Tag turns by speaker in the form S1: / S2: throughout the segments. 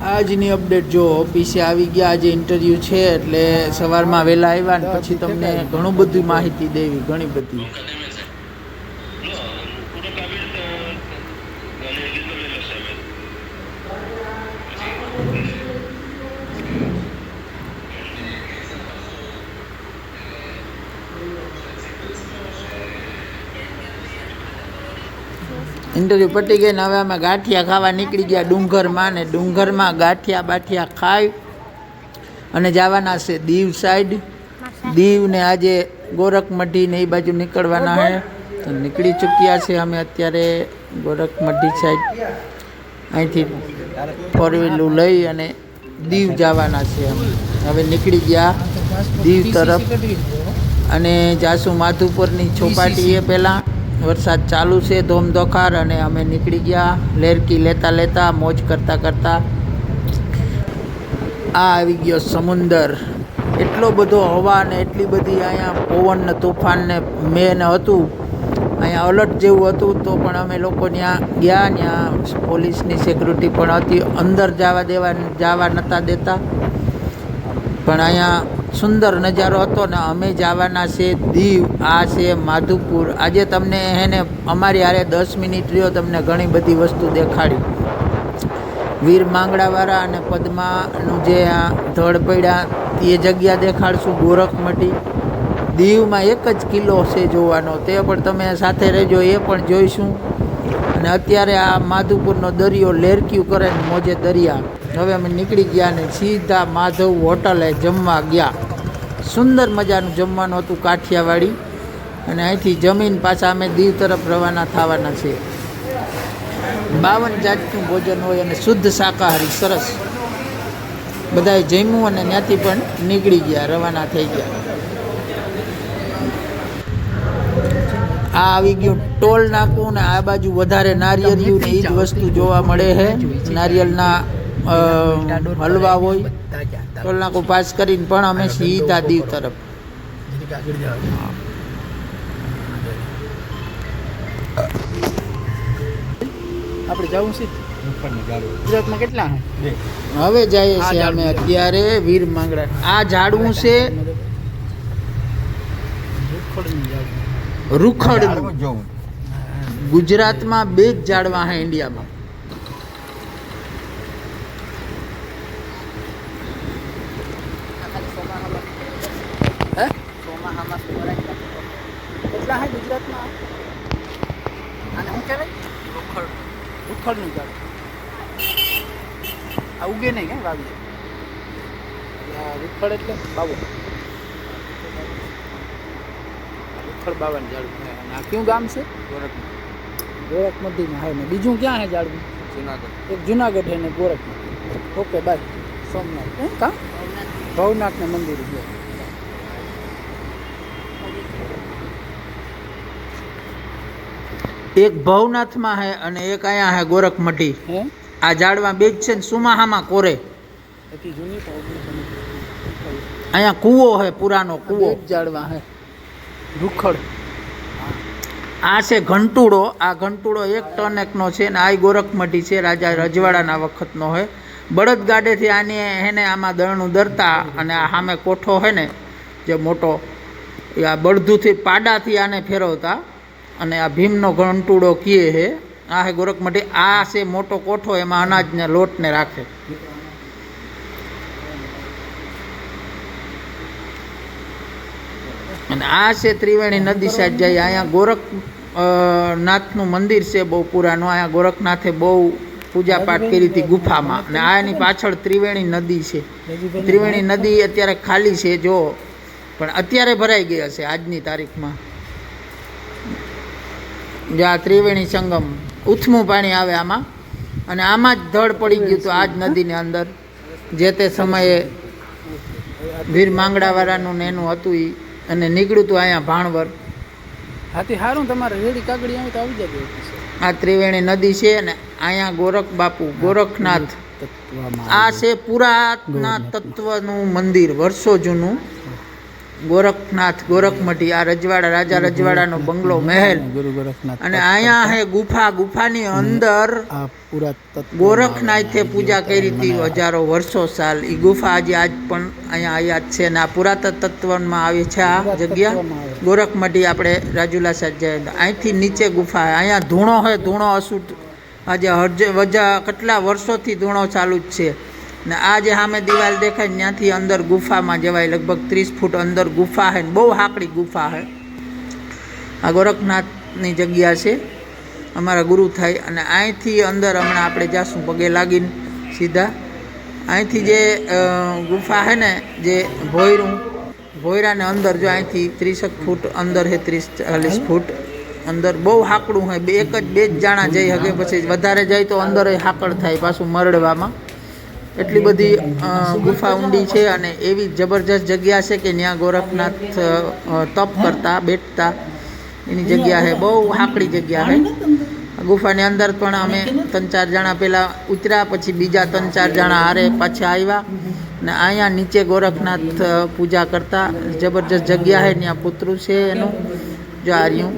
S1: આજની અપડેટ જો ઓફિસે આવી ગયા આજે ઇન્ટરવ્યૂ છે એટલે સવારમાં વહેલા આવ્યા ને પછી તમને ઘણું બધું માહિતી દેવી ઘણી બધી. ઇન્ટરવ્યૂ પતી ગઈ ને હવે અમે ગાંઠિયા ખાવા નીકળી ગયા ડુંગરમાં ને ડુંગરમાં ગાંઠિયા બાઠિયા ખાઈ અને જવાના છે દીવ સાઈડ. દીવ ને આજે ગોરખમઢી ને એ બાજુ નીકળવાના છે તો નીકળી ચૂક્યા છે અમે અત્યારે ગોરખમઢી સાઈડ. અહીંથી ફોર વ્હીલું લઈ અને દીવ જવાના છે અમે. હવે નીકળી ગયા દીવ તરફ. અને જાસુ માધુપુરની ચોપાટીએ પહેલાં વરસાદ ચાલુ છે, ધોમધોખાર અને અમે નીકળી ગયા. લેરકી લેતા લેતા, મોજ કરતા કરતા આ આવી ગયો સમુંદર. એટલો બધો હવા ને એટલી બધી અહીંયા પવન ને તોફાન ને મેં હતું. અહીંયા અલર્ટ જેવું હતું તો પણ અમે લોકો ત્યાં ગયા, ત્યાં પોલીસની સિક્યુરિટી પણ હતી. અંદર જવા દેવા જવા નહોતા દેતા. પણ અહીંયા સુંદર નજારો હતો ને અમે જવાના છે દીવ, આ છે માધુપુર. આજે તમને એને અમારી હારે દસ મિનિટ રહ્યો, તમને ઘણી બધી વસ્તુ દેખાડી. વીર માંગડાવાળા અને પદ્માનું જે આ ધડ પડ્યા, એ જગ્યા દેખાડશું ગોરખમટી દીવમાં એક જ કિલ્લો છે જોવાનો, તે પણ તમે સાથે રહેજો, એ પણ જોઈશું. અને અત્યારે આ માધુપુરનો દરિયો લેરક્યું કરે ને મોજે દરિયા. હવે અમે નીકળી ગયા ને સીધા માધવ હોટલે જમવા ગયા. સુંદર મજાનું જમવાનું હતું કાઠિયાવાડી. અને અહીંથી જમીન પાછા અમે દીવ તરફ રવાના થવાના છીએ બાવન જાતનું ભોજન હોય અને શુદ્ધ શાકાહારી, સરસ. બધાએ જમ્યું અને ત્યાંથી પણ નીકળી ગયા, રવાના થઈ ગયા. આ આવી ગયું. ટોલ નાકું ને આ બાજુ વધારે નારિયેળિયું ને એ જ વસ્તુ જોવા મળે છે નારિયેળના હલવા હોય. ટોલ નાકું પાસ કરીને પણ અમે સીધા દીવ તરફ.
S2: આપણે જવું છે? ગુજરાતમાં કેટલા
S1: હવે જઈએ છીએ અમે અત્યારે વીર માંગડા. આ ઝાડવું છે રૂખડનું. ગુજરાતમાં બે જ ઝાડવા હા ઇન્ડિયામાં.
S2: હે કેટલા ગુજરાતમાં? આને શું કહેવાય? ઉખડ ઉખડનું ઝાડ આ ઉગે નહીં કે વાવી રૂખડ એટલે બાવો. ઉખડ બાવાનું ઝાડ આ કયું ગામ છે? ગોરખ ગોરખમઢીમાં હે ને બીજું ક્યાં હે ઝાડવું?
S3: જુનાગઢ.
S2: એક જુનાગઢ હે ને ગોરખમઢી ઓકે બાય. સોમનાથ. હે કા? ભવનાથના મંદિર છે.
S1: એક ભવનાથમાં હે અને એક અહીંયા હે ગોરખમઢી.
S2: હે?
S1: આ જાડવા બે જ છે ને સુમાહામાં કોરે. અહીંયા કૂવો હે પુરાનો કૂવો.
S2: જાળવા હે. રૂખડ.
S1: આ છે ઘંટુડો. આ ઘંટુડો એક ટન એકનો છે ને આ ગોરખમઢી છે. રાજા રજવાડાના વખતનો હોય બળદ ગાડેથી આને હેને આમાં દળનું દરતા અને આ સામે કોઠો હોય ને, જે મોટો, એ આ બળદુથી પાડાથી આને ફેરવતા અને આ ભીમનો ઘંટુડો કીએ છે આ હે ગોરખમઢી આ છે મોટો કોઠો, એમાં અનાજને લોટને રાખે. અને આ છે ત્રિવેણી નદી સાઈડ જાય અહીંયા ગોરખ નાથનું મંદિર છે બહુ પુરાનું અહીંયા ગોરખનાથે બહુ પૂજા પાઠ કરી હતી ગુફામાં. અને આ એની પાછળ ત્રિવેણી નદી છે. ત્રિવેણી નદી અત્યારે ખાલી છે, જો. પણ અત્યારે ભરાઈ ગઈ હશે આજની તારીખમાં. જ્યાં ત્રિવેણી સંગમ ઉથમું પાણી આવે આમાં. અને આમાં જ ધડ પડી ગયું હતું આ જ નદીની અંદર. જે તે સમયે વીર માંગડાવાળાનું ને એનું હતું ઈ. અને નીકળ્યું હતું અહીંયા ભાણવર.
S2: હાથી સારું તમારે રેડી કાગડી આવી તો આવી જજો
S1: આ ત્રિવેણી નદી છે અને અહીંયા ગોરખ બાપુ ગોરખનાથ. આ છે પુરાતના તત્વનું મંદિર વર્ષો જૂનું. ગોરખનાથ ગોરખમઢી આ રજવાડા રાજા રજવાડાનો બંગલો મહેલ.
S2: ગુરુ ગોરખનાથ
S1: અને અહીંયા હે ગુફા ગુફાની અંદર ગોરખનાથે પૂજા કરી હતી હજારો વર્ષો સાલ. એ ગુફા આજે આજ પણ અહીંયા આયાત છે અને આ પુરાતત્વમાં આવે છે આ જગ્યા. ગોરખમઢી આપણે રાજુલા સાહેબ જાય અહીંથી નીચે ગુફા અહીંયા ધૂણો હોય ધૂણો અસુટ આજે હજ વજા કેટલા વર્ષોથી ધૂણો ચાલુ જ છે. ને આ જે સામે દિવાલ દેખાય ત્યાંથી અંદર ગુફામાં જવાય. લગભગ ત્રીસ ફૂટ અંદર ગુફા છે બહુ હાકડી ગુફા છે આ ગોરખનાથની જગ્યા છે. અમારા ગુરુ થાય અને અહીંથી અંદર હમણાં આપણે જાશું પગે લાગીને સીધા. અહીંથી જે ગુફા છે ને જે ભોયરું, ભોયરાને અંદર જો અહીંથી ત્રીસેક ફૂટ અંદર છે ત્રીસ ચાલીસ ફૂટ અંદર બહુ હાકડું હોય બે, એક જ, બે જ જાણા જઈ શકે પછી વધારે જાય તો અંદર હાકડ થાય પાછું મરડવામાં. એટલી બધી ગુફા ઊંડી છે અને એવી જબરજસ્ત જગ્યા છે કે ત્યાં ગોરખનાથ તપ કરતા, બેઠતા. એની જગ્યા છે બહુ હાંકડી જગ્યા છે ગુફાની અંદર પણ અમે ત્રણ ચાર જણા પહેલાં ઉતર્યા, પછી બીજા ત્રણ ચાર જણા હારે પાછા આવ્યા ને અહીંયા નીચે ગોરખનાથ પૂજા કરતા. જબરજસ્ત જગ્યા છે ત્યાં પુતરું છે એનું, જો આર્યું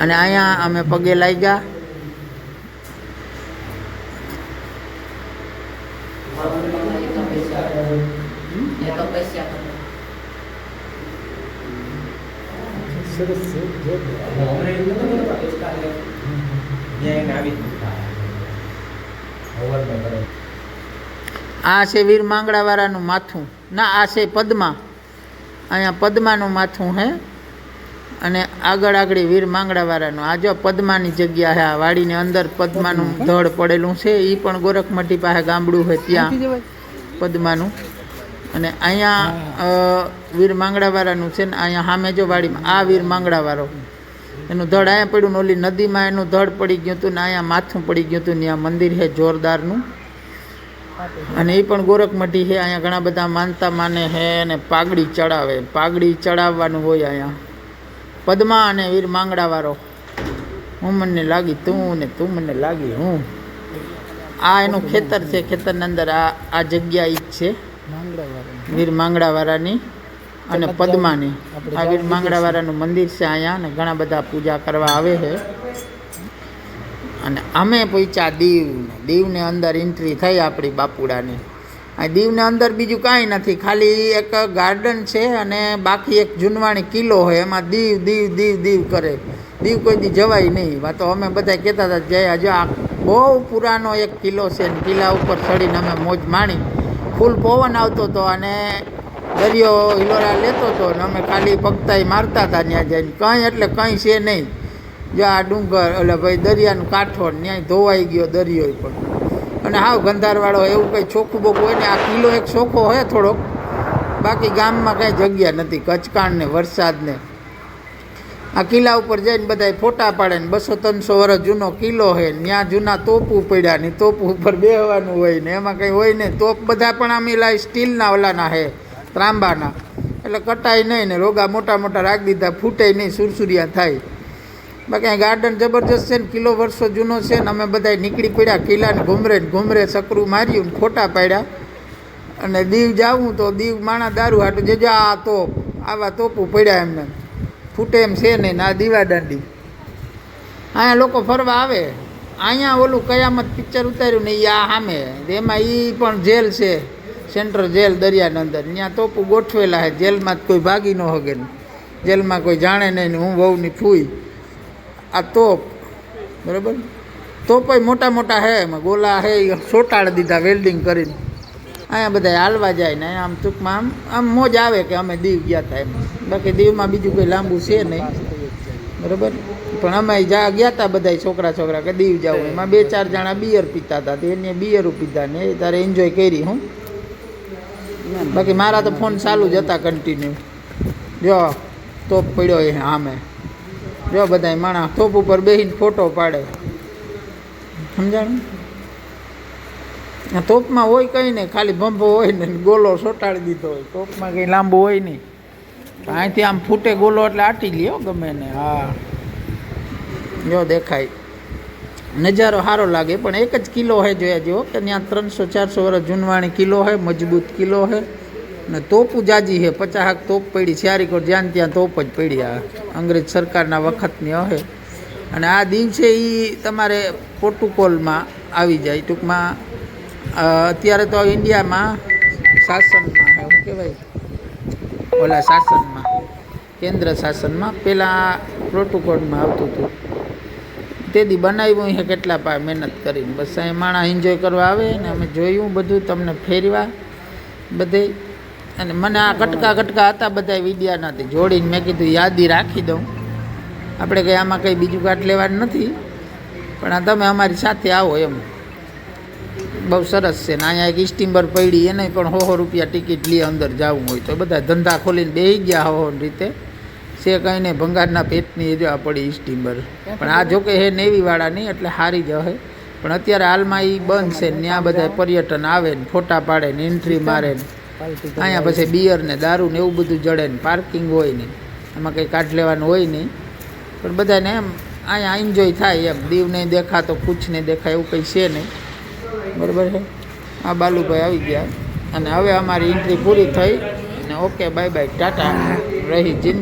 S1: અને અહીંયા અમે પગે લાગ્યા. આ છે વીર માંગડાવાળાનું માથું. ના આ છે પદ્મા. અહીંયા પદ્માનું માથું છે અને આગળ આગળ વીર માંગડાવાળાનું આ જો પદ્માની જગ્યા છે આ વાડીની અંદર પદ્માનું ધડ પડેલું છે એ પણ ગોરખમઠી પાસે ગામડું હોય ત્યાં પદ્માનું. અને અહીંયા વીર માંગડાવાળાનું છે ને અહીંયા સામે જો વાડીમાં આ વીર માંગડાવાળો. એનું ધડ અહીંયા પડ્યું ને ઓલી નદીમાં એનું ધડ પડી ગયું હતું ને અહીંયા માથું પડી ગયું હતું ને ત્યાં મંદિર છે જોરદારનું. અને એ પણ ગોરખમઠી છે અહીંયા ઘણા બધા માનતા માને છે અને પાઘડી ચડાવે પાઘડી ચડાવવાનું હોય અહીંયા. પદ્મા અને વીર માંગડાવાળો. હું મને લાગી તું ને તું મને લાગી હું. આ એનું ખેતર છે, ખેતરની અંદર આ આ જગ્યા ઈ જ છે. વીર માંગડાવાળાની અને પદ્માની. આ વીર માંગડાવાળાનું મંદિર છે અહીંયા અને ઘણા બધા પૂજા કરવા આવે છે. અને અમે પહોંચ્યા દીવને. દીવને અંદર એન્ટ્રી થઈ આપણી બાપુડાની. દીવને અંદર બીજું કાંઈ નથી. ખાલી એક ગાર્ડન છે અને બાકી એક જૂનવાણી કિલ્લો હોય. એમાં દીવ દીવ દીવ દીવ કરે. દીવ કોઈ દી જવાય નહીં. વાતો અમે બધા કહેતા હતા, જય હજુ આ બહુ પુરાનો એક કિલ્લો છે ને કિલ્લા ઉપર ચડીને અમે મોજ માણી. ફૂલ પવન આવતો હતો અને દરિયો હિલોરા લેતો હતો ને અમે ખાલી પગતાઈ મારતા હતા ત્યાં જઈને. કંઈ એટલે કંઈ છે નહીં. જો આ ડુંગર એટલે ભાઈ દરિયાનું કાંઠો ન્યાય ધોવાઈ ગયો દરિયો પણ. અને હાવ ગંધારવાળો એવું કંઈ ચોખ્ખું બોખું હોય ને, આ કિલ્લો એક ચોખ્ખો હોય થોડોક. બાકી ગામમાં કાંઈ જગ્યા નથી, કચકાણ ને વરસાદ આ કિલ્લા ઉપર જઈને બધાય ફોટા પાડે ને બસો ત્રણસો વર્ષ જૂનો કિલ્લો છે ને, ત્યાં જૂના તોપું પડ્યા ને, તોપ ઉપર બેહવાનું હોય ને, એમાં કંઈ હોય નહીં તોપ બધા પણ આમ એલા સ્ટીલના ઓલાના છે ત્રાંબાના. એટલે કટાય નહીં ને, રોગા મોટા મોટા રાખી દીધા, ફૂટે નહીં, સુરસુરિયા થાય. બાકી ગાર્ડન જબરજસ્ત છે ને કિલો વર્ષો જૂનો છે ને અમે બધા નીકળી પડ્યા કિલ્લાને ઘૂમરે ઘુમરે સકરું માર્યું ને ફોટા પાડ્યા. અને દીવ જાવું તો દીવ માણા દારૂ હાટું જે આ તોપ આવા તોપું પડ્યા એમને. ફૂટે એમ છે નહીં આ દીવા દાંડી. અહીંયા લોકો ફરવા આવે. અહીંયા ઓલું કયામત પિક્ચર ઉતાર્યું ને એ આ સામે. એમાં એ પણ જેલ છે, સેન્ટ્રલ જેલ દરિયાની અંદર. ત્યાં તોપું ગોઠવેલા છે, જેલમાં કોઈ ભાગી ન હગે જેલમાં કોઈ જાણે નહીં હું વહુની ફૂઈ. આ તોપ. બરાબર? તોપય મોટા મોટા હે, એમાં ગોલા હે એ સોટાડી દીધા વેલ્ડિંગ કરીને. અહીંયા બધા હાલવા જાય ને, આમ ટૂંકમાં આમ આમ મોજ આવે કે અમે દીવ ગયા હતા એમ. બાકી દીવમાં બીજું કંઈ લાંબુ છે નહીં. બરાબર? પણ અમે જા, ગયા હતા બધા છોકરા છોકરા કે દીવ જાવ. એમાં બે ચાર જણા બિયર પીતા હતા એને બિયર પીધા ને તારે એન્જોય કરી હું. બાકી મારા તો ફોન ચાલુ જ હતા કન્ટિન્યુ જો, તોપ પડ્યો એ આમે જો બધા માણસ તોપ ઉપર બેસીને ફોટો પાડે. સમજાણું? આ તોપમાં હોય કંઈ નહીં ખાલી ભંભો હોય ને ગોલો સોટાડી દીધો હોય. તોપમાં કંઈ લાંબુ હોય નહીં અહીંથી આમ ફૂટે ગોલો એટલે આટી લ્યો ગમે ને, હા. જો દેખાય. નજારો સારો લાગે, પણ એક જ કિલ્લો છે જોયા જેવો કે ત્યાં ત્રણસો ચારસો વર્ષ જૂનવાણી કિલ્લો છે મજબૂત કિલ્લો છે ને તોપું જાજી છે પચાસક તોપ પડી. ચારીકોટ જ્યાં ત્યાં તોપ જ પડી આ. અંગ્રેજ સરકારના વખતની હશે અને આ દિવસે એ તમારે પોર્ટુકોલમાં આવી જાય. ટૂંકમાં અત્યારે તો ઇન્ડિયામાં શાસનમાં શું કહેવાય? ઓલા શાસનમાં, કેન્દ્ર શાસનમાં પહેલાં પ્રોટોકોલમાં આવતું હતું. તેથી બનાવ્યું છે કેટલા પા મહેનત કરીને. બસ અહીં માણસ એન્જોય કરવા આવે ને અમે જોયું, બધું તમને ફેરવા બધે. અને મને આ કટકા કટકા હતા બધા વિડિયાનાથી જોડીને મેં કીધું, યાદી રાખી દઉં. આપણે કંઈ આમાં કંઈ બીજું કાટ લેવાનું નથી, પણ આ તમે અમારી સાથે આવો એમ. બહુ સરસ છે ને, અહીંયા એક સ્ટીમર પડી, એને પણ હો રૂપિયા ટિકિટ લઈએ અંદર જવું હોય તો. બધા ધંધા ખોલીને બેસી ગયા હો રીતે. છે કંઈ નહીં, ભંગારના પેટની એ જોવા પડી સ્ટીમર પણ આ જોકે હે નેવીવાળા નહીં, એટલે હારી જ હે પણ અત્યારે હાલમાં એ બંધ છે ને, ત્યાં બધા પર્યટન આવે ને, ફોટા પાડે ને એન્ટ્રી મારે ને. અહીંયા પછી બિયર ને દારૂ ને એવું બધું જડે ને પાર્કિંગ હોય નહીં એમાં કંઈ કાઢ લેવાનું હોય નહીં. પણ બધાને એમ અહીંયા એન્જોય થાય એમ. દીવ નહીં દેખાતો કુછ નહીં દેખાય એવું કંઈ છે નહીં. બરાબર છે? આ બાલુભાઈ આવી ગયા. અને હવે અમારી એન્ટ્રી પૂરી થઈ અને ઓકે બાય બાય ટાટા. રહી જિંદગી.